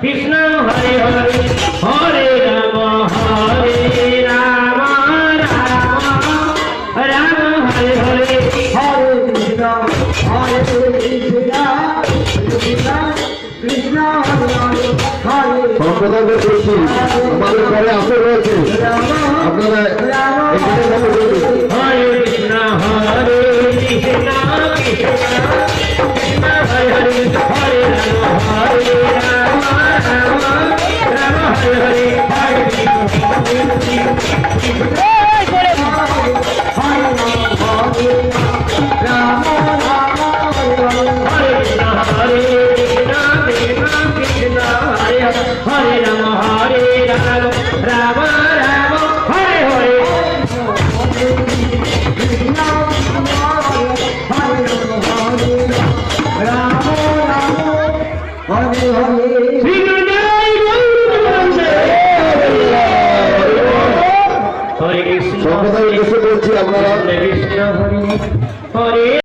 কৃষ্ণ হরে হরে হরে রাম হরে রাম রাম। রাম হরে হরে হরে কৃষ্ণ হরে কৃষ্ণ কৃষ্ণ কৃষ্ণ হরে হরে হরে সম্প্রদায় করছি আমাদের ঘরে আসর রয়েছে। আপনারা হরে কৃষ্ণ হরে কৃষ্ণ কৃষ্ণ। হরে হরে শ্রী গুরুদেব গৌরবন্দে। হরে কৃষ্ণ সম্প্রদায় উদ্দেশ্যে বলছি আপনারা